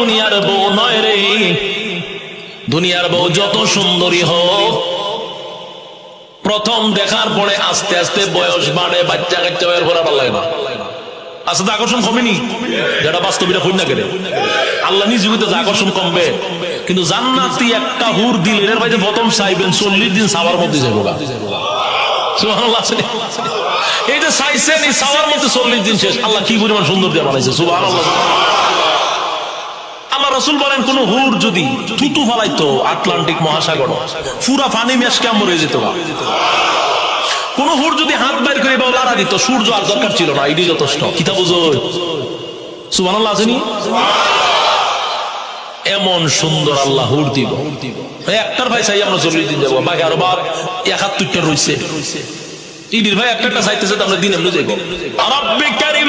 দুনিয়ার বউ নয় রে। দুনিয়ার বউ যত সুন্দরী হোক, প্রথম দেখার পরে আস্তে আস্তে বয়স বাড়ে, বাচ্চা কাচ্চা বের করা ভালো লাগে না কেটে। আল্লাহ কিন্তু প্রথম চাইবেন চল্লিশ দিন চল্লিশ দিন শেষ। আল্লাহ কি পরিমাণ সুন্দর দিয়ে বানাইছে রসুল বলেন, কোন হুর যদি থুতু ফালাইতো আটলান্টিক মহাসাগর, পুরা পানি মেশকে মরে যেত কোন হুর যদি হাত বাইর করে বা লাড়া দিত, সূর্য আর দরকার ছিল না এটি যথেষ্ট। কিতা বুঝো সুবাহ আসেনি এমন সুন্দর আল্লাহ হুর দিব। একটার ভাই চাই আমরা চল্লিশ দিন যাব। বাকি আরও বার একাত্তরটা রয়েছে ইডির ভাই একটা চাইতেছে আমরা দিন এমনি রব্বে কারিম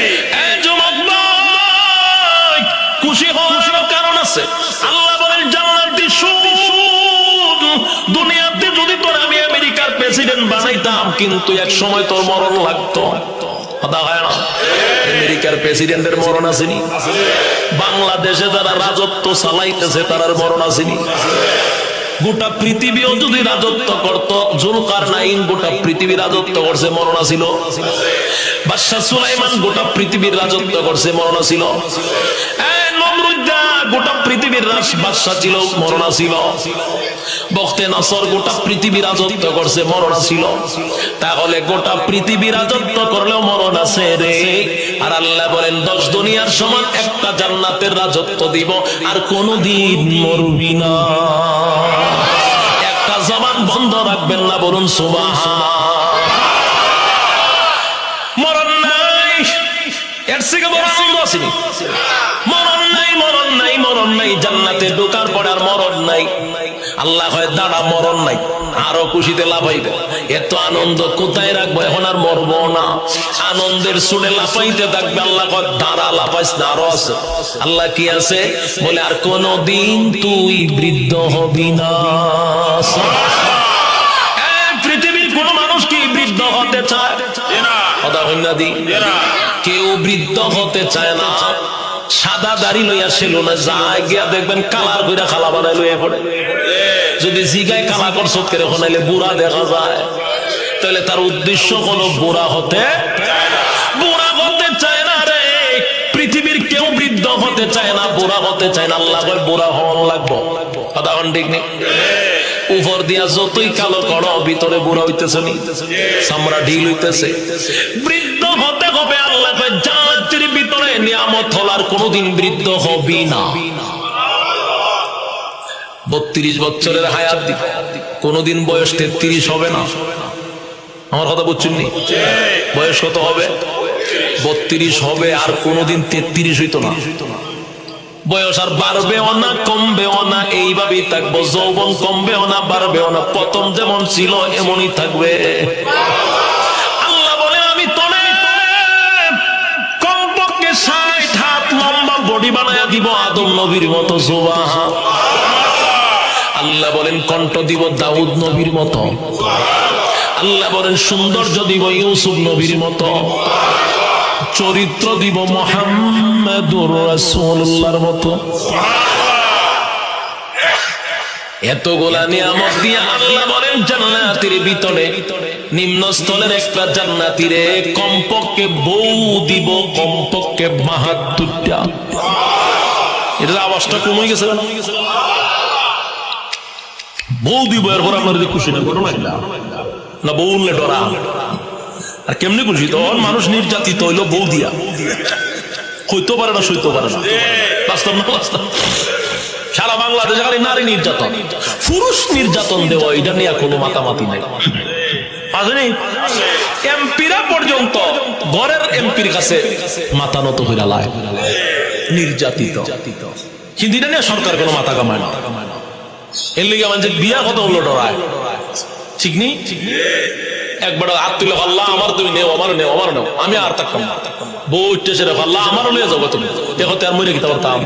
প্রেসিডেন্ট বানাইতাম, কিন্তু এক সময় তোর মরণ লাগতো। মরণ আসেনি। বাংলাদেশে যারা রাজত্ব চালাইতেছে তার মরণ আসেনি। গোটা পৃথিবীও যদি রাজত্ব করত, জুলকার নাইন গোটা পৃথিবী রাজত্ব করছে, মরণা ছিল বাদশাহ সুলাইমান গোটা পৃথিবীর রাজত্ব করছে, মরণা ছিল গোটা পৃথিবীর রাজ ছিল মরণা ছিল বখতে নাসর গোটা পৃথিবী রাজত্ব করছে মরণ ছিল তাহলে গোটা পৃথিবী রাজত্ব করলেও মরণ আছে রে। আর আল্লাহ বলেন, দশ দুনিয়ার সমান একটা জান্নাতের রাজত্ব দিব, আর কোনদিন মরবি না। একটা জবান বন্ধ রাখবেন না বলুন সুবাহ মরণ নাই। এর থেকে বড় আনন্দ আসেনি মরণ নাই মরণ নাই জান্নাতে ঢোকার পর আর মরণ নাই। আল্লাহ হয় দাঁড়া মরণ নাই আরও খুশিতে লাফাইবে। এত আনন্দ কোথায় রাখব? এখন আর মরবো না। আনন্দের সুরে লাফাইতে থাকবে। আল্লাহ কয় দাঁড়া লাফাইস না আরও আছে। আল্লাহ কি আছে? বলে আর কোনদিন তুই বৃদ্ধ হবি না। পৃথিবীর কোন মানুষ কি বৃদ্ধ হতে চায়? কথা হইন না দি। কেউ বৃদ্ধ হতে চায় না। সাদা দাড়ি লইয়া ছিল না, যায় গিয়া দেখবেন কালার কইরা খালা বানাই লইয়া পড়ে। যদি জিগায় কালা করছ, করে হনাইলে বুড়া দেখা যায়। তাহলে তার উদ্দেশ্য কোনো বুড়া হতে বুড়া হতে চায় না রে। পৃথিবীর কেউ বৃদ্ধ হতে চায় না, বুড়া হতে চায় না। আল্লাহ বুড়া হওয়ান লাগবো। কথা হন ঠিক নেই উপর দিয়া যতই কালো করো, ভিতরে বুড়া হইতেছে নি। চামড়া ঢিল হইতেছে। বৃদ্ধ ভিতরে নিয়ামত হলার কোনোদিন বৃদ্ধ হবি না। বত্রিশ বছরের হায়াত কোনোদিন বয়স তেত্রিশ হবে না। আমার কথা বুঝছেন নি? বয়স কত হবে? বত্রিশ হবে আর কোনোদিন তেত্রিশ হইতো না। বয়স আর বাড়বেও না, কমবেও না, এইভাবেই থাকব। যৌবন কমবেও না, বাড়বেও না। প্রথম যেমন ছিল, এমনই থাকবে। ষাট হাত লম্বা বডি বানায় দিব আদম নবীর মতো আল্লাহ বলেন, কণ্ঠ দিব দাউদ নবীর মতো। আল্লাহ বলেন, সৌন্দর্য দিব ইউসুফ নবীর মতো। চরিত্র দিব মোহাম্মদুর রাসূলুল্লাহর মতো। এতগুলা নিয়ামত দিয়ে আল্লাহ বলেন, জান্নাতের ভিতরে নিম্ন স্থলের একটা জান্নাতিরে কমপক্ষে বউ দিব, কমপক্ষে বাহাত্তরটা। এটার আওয়াজটা কমে গেছে কেন? বউ দিব, এরপর আপনার যদি খুশি না করো না না, বউ উনলে ডরা। আর কেমনে খুশি? তখন মানুষ নির্যাতিত হইল বউ দিয়া। হইতেও পারে না, সইতেও পারে না। বাস্তব না বাস্তব? সারা বাংলাদেশে খালি নারী নির্যাতন। পুরুষ নির্যাতন দেওয়া, এটা নিয়ে কোনো মাতামাতি নাই। পর্যন্ত, ঘরের এমপির মাথা নিয়ে সরকার কোনো মাথা না। ডরায়। নেই? একবার তুলে আমার তুমি নেও আমার নেও আমার নেও। আমি আর থাকতাম বউ উঠতে সেরে পাল্লা আমারও লিয়ে যাব তুমি। দেখো তো, আর মরে গিয়ে পারতাম।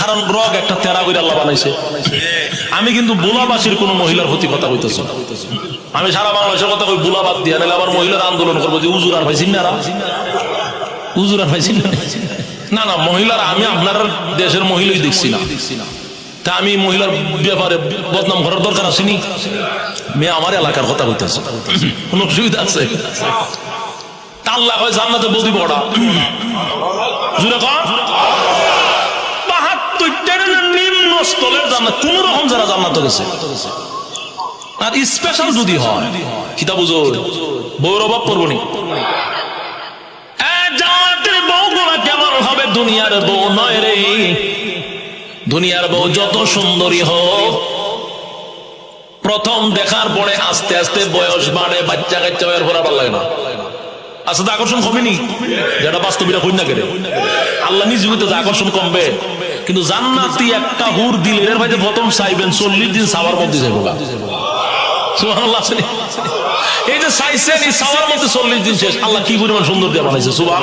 কারণ রগ একটা তেরা করে আল্লাহ বানাইছে। আমি কিন্তু বুলাবাসীর কোন মহিলার প্রতি কথা কইতেছি আমি সারা বাংলাদেশের কথা কই বুলাবাদ দিয়ে, নাহলে আবার মহিলার আন্দোলন করব যে উজুর আর পাইছি না উজুর আর পাইছি না না মহিলার, আমি আপনার দেশের মহিলাই দেখছি না। তা আমি মহিলার ব্যাপারে বদনাম করার দরকার আসেনি। মেয়ে আমার এলাকার কথা কইতেছে। কোন অসুবিধা আছে? আল্লাহ জান্নাতে বদি বড়া বাহাত্তরটার নিম্ন জান্নাত কোন রকম যারা জান্নাত আর স্পেশাল যদি হয় কিতা বুঝো দুনিয়ার বউ নয় রে? দুনিয়ার বউ যত সুন্দরী হোক, প্রথম দেখার পরে আস্তে আস্তে বয়স বাড়ে, বাচ্চা কাচ্চা এর পর আবার লাগে না। আচ্ছা আকর্ষণ কমেনি? যেটা বাস্তবিটা কই না কেড়ে আল্লাহ নিজ জীবিত আকর্ষণ কমবে। কিন্তু জান্নাতি একটা হুর দিলে, এর প্রথম চাইবেন, চল্লিশ দিন সাবার মধ্যে যাব নি? এই যে চাইছেন সাওয়ার মধ্যে চল্লিশ দিন শেষ। আল্লাহ কি পরিমাণ সুন্দর দিয়ে বানাইছে সুবাহ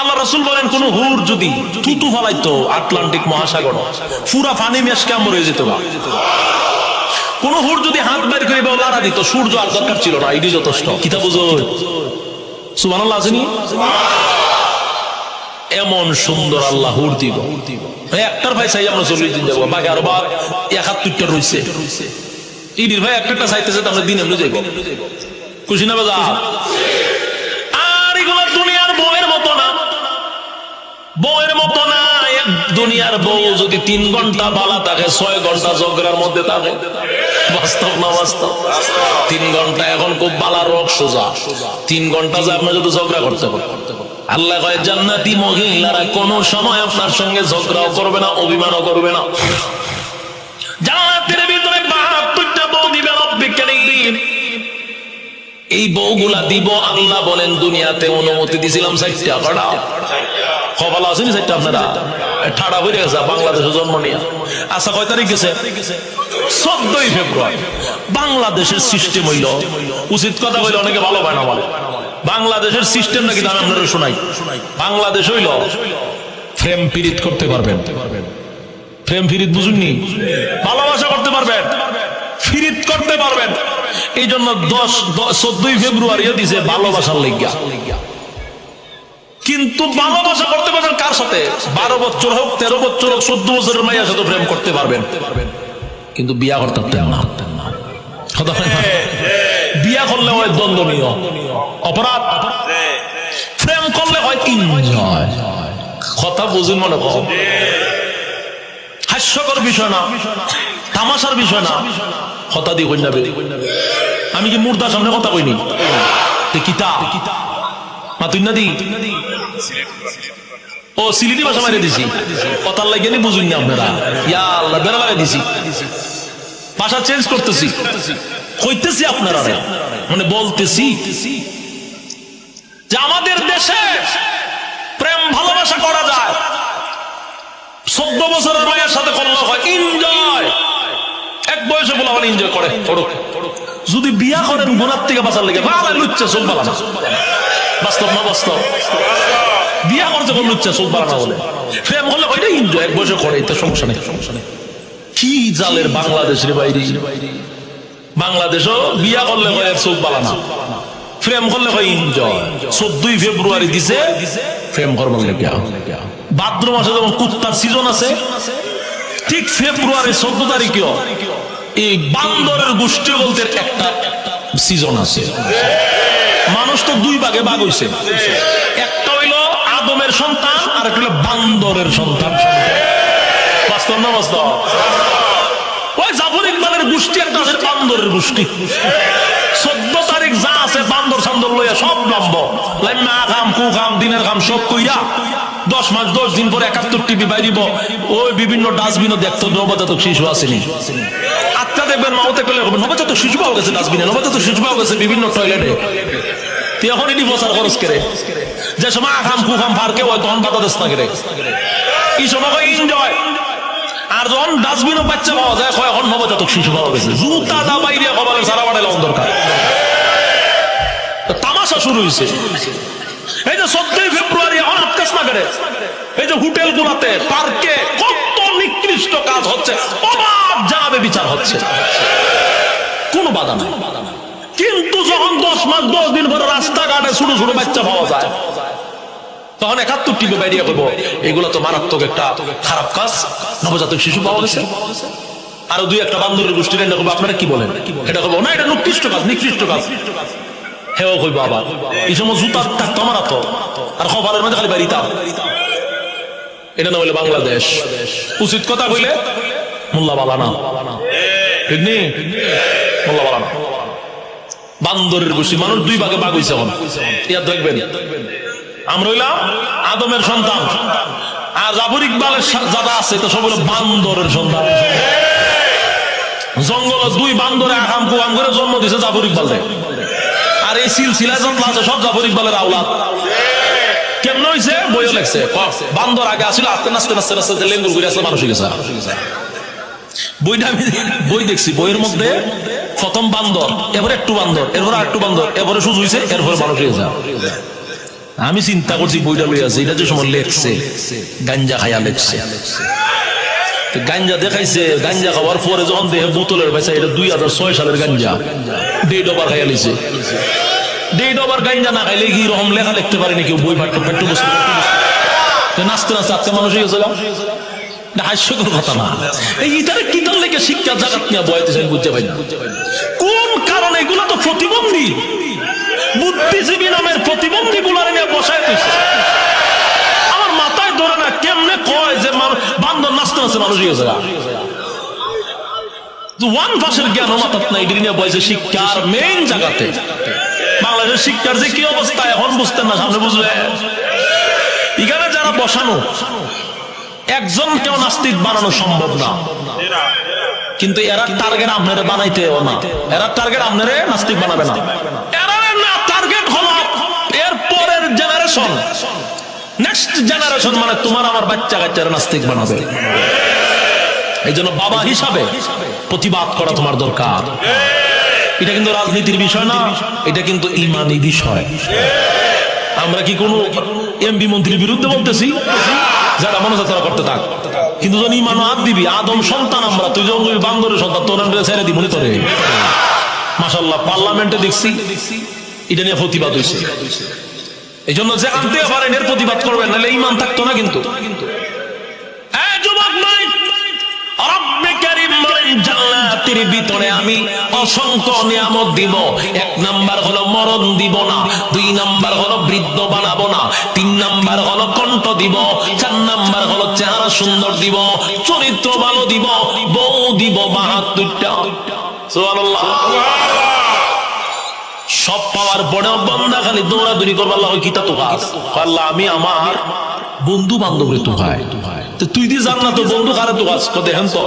আল্লাহ যদি থুতু ফালাইতো আটলান্টিক মহাসাগর, পুরা ফানি মেশকে মরে যেত গা। কোন হুর যদি হাত বের করে বা দিত, সূর্য আর দরকার ছিল না, এটি যথেষ্ট। কিতা বুঝো। সুবাহ আসেনি এমন সুন্দর আল্লাহ হুর দিব। একটার ভাই চাই আমরা চল্লিশ দিন যাব, বাকি আরও বা একাত্তরটা রয়েছে ইডির ভাই একটা চাইতেছে তাহলে দিন এমনি যাইব। খুশি না বাজা? দুনিয়ার বউয়ের দুনিয়ার বউ যদি তিন ঘণ্টা বালা থাকে, ছয় ঘণ্টা ঝগড়ার মধ্যে থাকে। বাস্তব না বাস্তব? তিন ঘণ্টা এখন খুব বালা রোগ সোজা। তিন ঘণ্টা যে আপনার যদি ঝগড়া করতে পারেন। আল্লাহ কয়, জান্নাতি মহিলারা কোন সময় আপনার সঙ্গে ঝগড়াও করবে না, অভিমানও করবে না। জান্নাতের ভিতরে বাহাত্তরটা বউ দিবে এই বউগুলা দিব আল্লাহ বলেন দুনিয়াতে অনুমতি দিছিলাম চারটা আসেনি চারটা আপনারা? ঠাড়া হয়ে গেছে, বাংলাদেশে জন্ম নিয়ে। আচ্ছা কয় তারিখ গেছে? চোদ্দই ফেব্রুয়ারি। বাংলাদেশের সিস্টেম হইল। উচিত কথা হইলে অনেকে ভালো পায় না বলে। বাংলাদেশের সিস্টেম নাকি আপনারা শোনাই। বাংলাদেশ হইল ফ্রেম পিরিত করতে পারবেন। প্রেম ফিরিত বুঝুননি? ভালোবাসা করতে পারবেন। ফিরিত করতে পারবেন। এই জন্য দশ, চোদ্দই ফেব্রুয়ারি দিছে ভালোবাসার লেগা কিন্তু ভালোবাসা করতে পারবেন কার সাথে? বারো বছর হোক, তেরো বছর হোক, চোদ্দ বছরের মাইয়ার সাথে প্রেম করতে পারবেন। কিন্তু বিয়া করতে পারতেন না। করলে হয় দ্বন্দ্বনীয়। অপরাধ। প্রেম করলে হয় এনজয় কথা বুঝুন মনে কর। হাস্যকর বিষয় না। তামাশার বিষয় না। কথা দিয়ে কই যাবে আমি কি মুর্দার সামনে কথা কইনি? কিতা? তুই ও, সিলিটি ভাষা মারিয়ে দিছি। কথার লাগে নি বুঝুন না আপনারা। ইয়া আল্লাহ, বেড়া লাগাই দিছি। ভাষা চেঞ্জ করতেছি। কইতেছি আপনারা মানে বলতেছি যে আমাদের দেশে প্রেম ভালোবাসা করা যায়। চোদ্দ বছরের মায়ের সাথে করলে হয় এনজয় এক বয়সে বলে আমার এনজয় করে যদি বিয়া করেন গুণার থেকে বাঁচার লেগে ভালো লুচ্ছে চোখ বালা বাস্তব না বাস্তব? বিয়া করতে কোন লুচ্ছে চোখ বালা না বলে। প্রেম হলে ওইটা এনজয় এক বয়সে করে এটা সমস্যা নেই। সমস্যা নেই কি জালের বাংলাদেশের বাইরে বাংলাদেশও বিয়া করলে আর চোখ বালা না। প্রেম করলে হয় এনজয় চোদ্দই ফেব্রুয়ারি দিছে, প্রেম করবার লেগে ভাদ্র মাসে যখন কুত্তার সিজন আছে, ঠিক ফেব্রুয়ারি চোদ্দ তারিখেও এই বান্দরের গোষ্ঠী বলতে একটা সিজন আছে। মানুষ তো দুই ভাগে ভাগ হইছে। একটা হইল আদমের সন্তান আর একটা হইল বান্দরের সন্তান। বাস্তব না বাস্তব? গোষ্ঠী একটা আছে বান্দরের গোষ্ঠী। চোদ্দ তারিখ যা আছে বান্দর সান্দর লইয়া সব নামব। লাইমা খাম, কু খাম, দিনের খাম, সব কইরা দশ মাস, দশ দিন পরে একাত্তর টিভি বাইরিব। ওই বিভিন্ন ডাস্টবিনও দেখতো, নবজাতক শিশু আসেনি। আত্মা দেখবেন, মাওতে পেলে হবে, নবজাতক শিশু পাওয়া গেছে ডাস্টবিনে, নবজাতক শিশু পাওয়া গেছে বিভিন্ন টয়লেটে। এখন এটি বসার খরচ করে? যে সময় আখাম কুখাম ফারকে হয়, তখন বাধা দেশ না করে সময় এনজয় আর যখন ডাস্টবিনও বাচ্চা পাওয়া যায় কয় এখন নবজাতক শিশু পাওয়া গেছে। জুতা দা বাইরে কবালের সারা বাড়াই লাগানো দরকার। তামাশা শুরু হয়েছে এই যে চোদ্দই ফেব্রুয়ারি এখন আটকাশ না করে। এই যে হোটেল গুলাতে, পার্কে কত নিকৃষ্ট কাজ হচ্ছে। অবাধ জানাবে বিচার হচ্ছে। কোনো বাধা নাই। কিন্তু যখন দশ মাস, দশ দিন পরে রাস্তাঘাটে ছোট ছোট বাচ্চা পাওয়া যায়। তখন একাত্তর টিকে বেরিয়ে করব এগুলো তো মারাত্মক একটা খারাপ কাজ। নবজাতক শিশু পাওয়া গেছে। আরও দুই একটা বান্ধবের গোষ্ঠীর এটা করব, আপনারা কি বলেন? এটা করব না, এটা নিকৃষ্ট কাজ নিকৃষ্ট কাজ। হেও এই সময় জুতার আর খবরের মধ্যে খালি এটা না বাংলাদেশ। উচিত কথা কইলে মোল্লা বালা না। ঠিক নেই মোল্লা বান্দরের গোষ্ঠী, মানুষ দুই ভাগে ভাগ হয়েছে এখন। ইয়াদ দেখবেন আমরা হইলাম আদমের সন্তান। আর জাফর ইকবালের যারা আছে, তো সব হলো বান্দরের সন্তান। জঙ্গল দুই বান্দরে আকাম কুয়াম করে জন্ম দিছে জাফর ইকবাল আর এই সিলসিলা যত আছে সব জাফর ইকবালের আওলাদ। হয়েছে ক- বান্দর আগে আস্তে লেঙ্গুল করে আসলে মানুষ বই দেখছি, বইয়ের মধ্যে প্রথম বান্দর, এরপরে একটু বান্দর, এরপরে বান্দর সুজ হয়েছে এরপরে মানুষ হয়ে যায় আমি চিন্তা করছি বইটা লই আছে এটা যে সময় লেখছে, গাঞ্জা খাইয়া লেখছে। গাঞ্জা দেখাইছে, গাঞ্জা খাওয়ার পরে যখন দেখে বোতলের পয়সা এটা দুই হাজার ছয় সালের গাঞ্জা। ডেট ওভার খাইয়া লিছে ডেট ওভার গাঞ্জা না খাইলে কি রকম লেখা লিখতে পারেনি কেউ বই পাঠ্য বসতে নাচতে নাচতে আজকে মানুষ হয়ে গেছে গা। এটা হাস্যকর কথা না। এই ইটারে কি তার লেগে শিক্ষা জাগাত নিয়ে বয়াইতেছে আমি বুঝতে পারি কোন কারণে? এগুলো তো প্রতিবন্ধী। বুদ্ধিজীবী নামের প্রতিবন্ধী গুলার নিয়ে বসায় দিছে। আমার মাথায় ধরে না, কেমনে কয় যে বান্দর নাচতে নাচতে মানুষ জায়গাতে বাংলাদেশের শিক্ষার যে কি অবস্থা, এখন না বুঝবে। এখানে বসানো, একজন নাস্তিক বানানো সম্ভব না। কিন্তু এরা টার্গেট আপনারে বানাইতেও না। এরা টার্গেট আপনারে নাস্তিক বানাবে না। জেনারেশন। নেক্সট জেনারেশন মানে তোমার আমার বাচ্চা কাচ্চারা নাস্তিক বানাবে। এই জন্য বাবা হিসাবে প্রতিবাদ করা তোমার দরকার। এটা কিন্তু রাজনীতির বিষয় না, এটা কিন্তু ইমানি বিষয়। আমরা কি কোনো এমপি মন্ত্রীর বিরুদ্ধে বলতেছি? যারা মনে তারা করতে থাক। কিন্তু যখন ইমান হাত দিবি, আদম সন্তান আমরা, তুই যখন বান্দরের সন্তান, তোর আমরা ছেড়ে দিব, মনে তোরে। মাসাল্লাহ পার্লামেন্টে দেখছি, এটা নিয়ে প্রতিবাদ হয়েছে। এই জন্য যে আনতে পারেন, এর প্রতিবাদ করবেন, নাহলে ইমান থাকতো না কিন্তু। আমি অসংখ্য নিয়ামত দিব। এক নাম্বার হলো মরণ দিব না, দুই নাম্বার হলো বৃদ্ধ বানাবো না, তিন নাম্বার হলো কণ্ঠ দিব, চার নাম্বার হলো চেহারা সুন্দর দিব, চরিত্র ভালো দিব, বউ দিব, বাহাত্তরটা। সব পাওয়ার পরেও বন্দা খালি দৌড়াদৌড়ি করব, আল্লাহ কিতা তো আল্লাহ, আমি আমার বন্ধু বান্ধবের তো ভাই তুই দি জান না তো বন্ধু কারে তো কাজ তো দেখেন তো,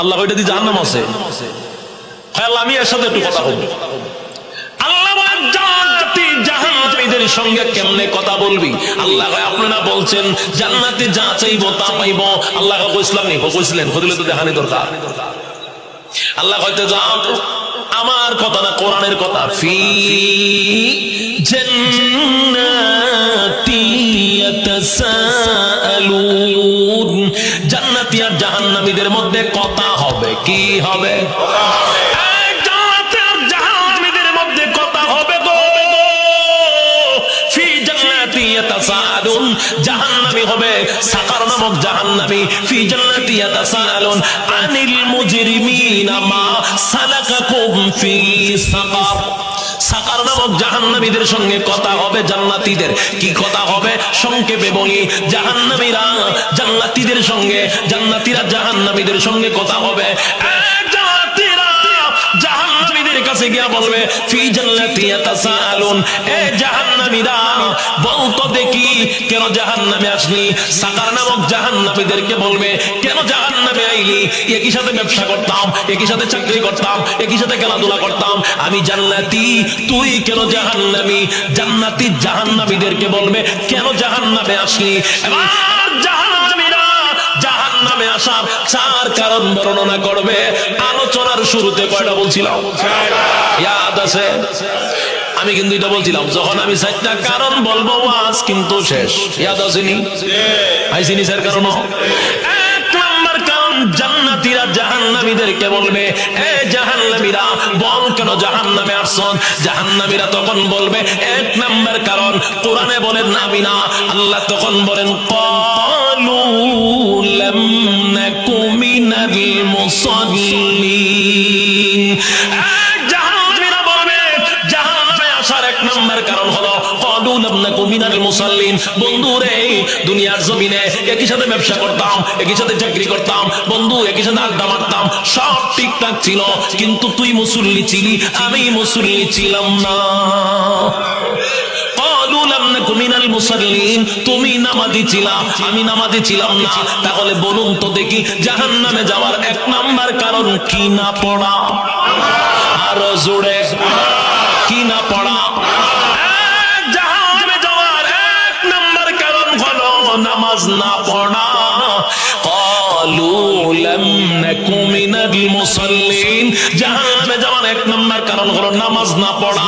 আল্লাহ ওইটা দি জান্নাম আছে। আল্লাহ, আমি এর সাথে একটু কথা বলব। আল্লাহ সঙ্গে কেমনে কথা বলবি? আল্লাহ আপনারা বলছেন, জান্নাতে যা চাইব তা পাইবো। আল্লাহ কইসলাম নি কইছিলেন, কইলে তো দেখানি দরকার। আল্লাহ হয়তো যাও। আমার কথা না, কোরআনের কথা। ফি জান্নাতি ইয়াতাসাআলুন জান্নাতি আর জাহান্নামীদের মধ্যে কথা হবে, কি হবে? জাহান্নামী হবে নামক জাহান্নামী ফি জান্নাতি আনিল মুজরিমিনা মা সালাকাকুম ফি সাকার। সাকার নামক জাহান্নামীদের সঙ্গে কথা হবে জান্নাতীদের। কি কথা হবে? সংক্ষেপে বলি, জাহান্নামীরা জান্নাতীদের সঙ্গে, জান্নাতীরা জাহান্নামীদের সঙ্গে কথা হবে। কাছে গিয়া বলবে, ফি জান্নাতি ইয়াতাসাআলুন এ জাহান্নামীরা বলতো দেখি, কেন জাহান্নামে আসলি? সাকার নামক জাহান্নামীদেরকে বলবে, কেন জাহান্নামে আইলি? একই সাথে ব্যবসা করতাম, একই সাথে চাকরি করতাম, একই সাথে খেলাধুলা করতাম। আমি জান্নাতি, তুই কেন জাহান্নামী? জান্নাতি জাহান্নামীদেরকে বলবে, কেন জাহান্নামে আসলি? এবার জাহান্নামীরা জাহান নামে আসার চার কারণ বর্ণনা করবে। শুরুতে কয়টা বলছিলাম? ইয়াদ আছে? আমি কিন্তু এটা বলছিলাম, যখন আমি চারটা কারণ বলব আজ কিন্তু শেষ। ইয়াদ আসেনি? আইসিনি স্যার কারণ জাহান্নামীদেরকে বলবে, এ জাহান্নামীরা, বল কেন জাহান্নামে জাহান্নামীরা তখন বলবে, এক নম্বর কারণ, কোরআনে বলেন আমি না আল্লাহ তখন বলেন قالوا لم نك من المصلين জাহান্নামীরা বলবে জাহান্নামে আসার এক নম্বর কারণ হলো قالوا لم نك من المصلين বন্ধু রে দুনিয়ার জমিনে একই সাথে ব্যবসা করতাম একই সাথে চাকরি করতাম বন্ধু একই সাথে আড্ডা মারতাম সব ঠিকঠাক ছিল কিন্তু তুই মুসল্লি ছিলি আমি মুসল্লি ছিলাম না قالوا لم نك من المصلين তুমি নামাজি ছিলা আমি নামাজি ছিলাম না তাহলে বলুন তো দেখি জাহান্নামে যাওয়ার এক নাম্বার কারণ কি না পড়া আরো জোরে কি না পড়া এক জাহান্নামে যাওয়ার এক নাম্বার কারণ হলো নামাজ না পড়া قالوا لم نك من المصلين জাহান্নামে যাওয়ার এক নাম্বার কারণ হলো নামাজ না পড়া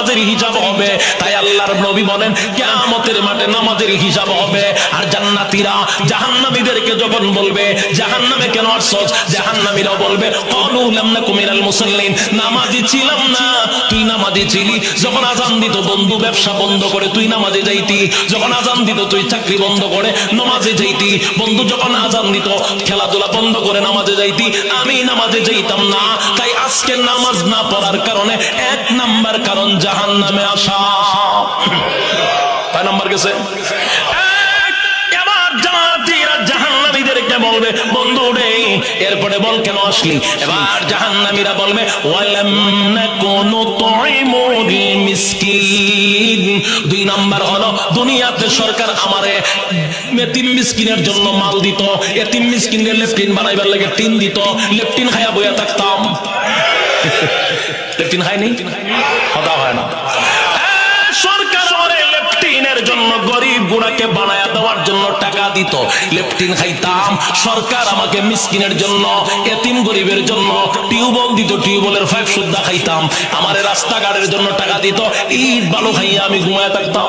নামাজের হিসাব হবে। তাই আল্লাহর নবী বলেন, কিয়ামতের মাঠে নামাজের হিসাব হবে। আর জান্নাতীরা জাহান্নামীদেরকে যখন বলবে, জাহান্নামে কেন আসছস? জাহান্নামীরা বলবে ক্বালু লাম নাকু মিনাল মুসাল্লিন। নামাজি ছিলাম না। তুই নামাজি ছিলি? যখন আজান দিত, বন্ধু, ব্যবসা বন্ধ করে তুই নামাজে যাইতি। যখন আজান দিত, তুই চাকরি বন্ধ করে নামাজে যাইতি। বন্ধু, যখন আজান দিত, খেলাধুলা বন্ধ করে নামাজে যাইতি। আমি নামাজে যাইতাম না। তাই আজকে নামাজ না পড়ার কারণে এক নাম্বার কারণ জাহান নামে আসা। কয় নাম্বার গেছে? বলবে, বন্ধু রে, এরপরে বল কেন আসলি? এবার বলবে দুই নাম্বার হলো, দুনিয়াতে সরকার আমারে এতিম মিসকিনের জন্য মাল দিত। এতিম মিসকিনের লেফটিন বানাইবার লাগে টিন দিত। লেফটিন খায়া বইয়া থাকতাম। লেফটিন নেই কথা হয় না সরকার আমারে লেফটিনের জন্য গরিব গুড়াকে বানায়া দেওয়ার জন্য টাকা দিত। লেফটিন খাইতাম। সরকার আমাকে মিসকিনের জন্য এতিম গরিবের জন্য টিউবওয়েল দিত টিউবওয়েলের ফাইভ সুদ্ধা খাইতাম। আমার রাস্তাঘাটের জন্য টাকা দিত। ইট বালু খাইয়া আমি ঘুমায় থাকতাম।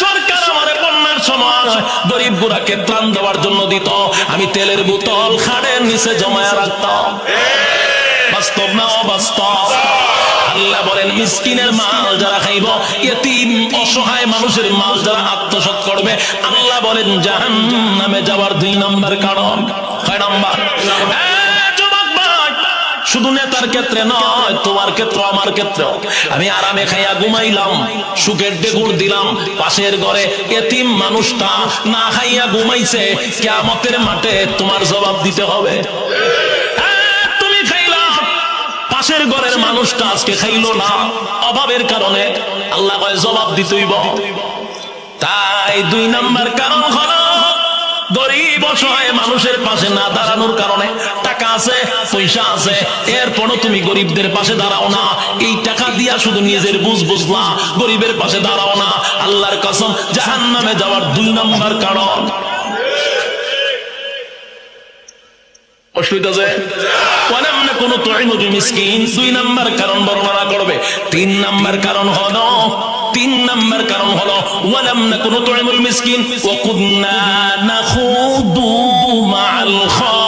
সরকার আমারে বন্যার সময় গরিব গুড়াকে ত্রাণ দেওয়ার জন্য দিত। আমি তেলের বোতল খাড়ের নিচে জমায়া রাখতাম। বাস্তব না অবাস্তব? আল্লাহ বলেন, মিসকিনের মাল যারা খাইব এতিম অসহায় মানুষের মাল যারা আত্মসাৎ করবে, আল্লাহ বলেন জাহান নামে যাওয়ার দুই নাম্বার কারণ। কয় নাম্বার? শুধু নেতার ক্ষেত্রে নয়, তোমার ক্ষেত্রে আমার ক্ষেত্রে আমি আরামে খাইয়া ঘুমাইলাম, সুখের ডেগুর দিলাম, পাশের ঘরে এতিম মানুষটা না খাইয়া ঘুমাইছে কেমতের মাঠে তোমার জবাব দিতে হবে। পাশের ঘরের মানুষটা আজকে খাইলো না। অভাবের কারণে আল্লাহ কয়, জবাব দিতেইব তাই দুই নাম্বার কারণ হলো, গরিব অসহায় মানুষের পাশে না দাঁড়ানোর কারণে টাকা আছে, পয়সা আছে। এরপরও তুমি গরিবদের পাশে দাঁড়াও না। এই টাকা দিয়া শুধু নিজের বুঝ বুঝলা। গরিবের পাশে দাঁড়াও না। আল্লাহর কসম জাহান নামে যাওয়ার দুই নাম্বার কারণ। অসুবিধা যে নাকুনু তুইমুল মিসকিন, দুই নাম্বার কারণ বর্ণনা করবে। তিন নাম্বার কারণ হলো, তিন নাম্বার কারণ হলো, ওয়ালাম নাকুনু তুইমুল মিসকিন, ওয়া কুন্না নাখুদু মা'আল খাইদিন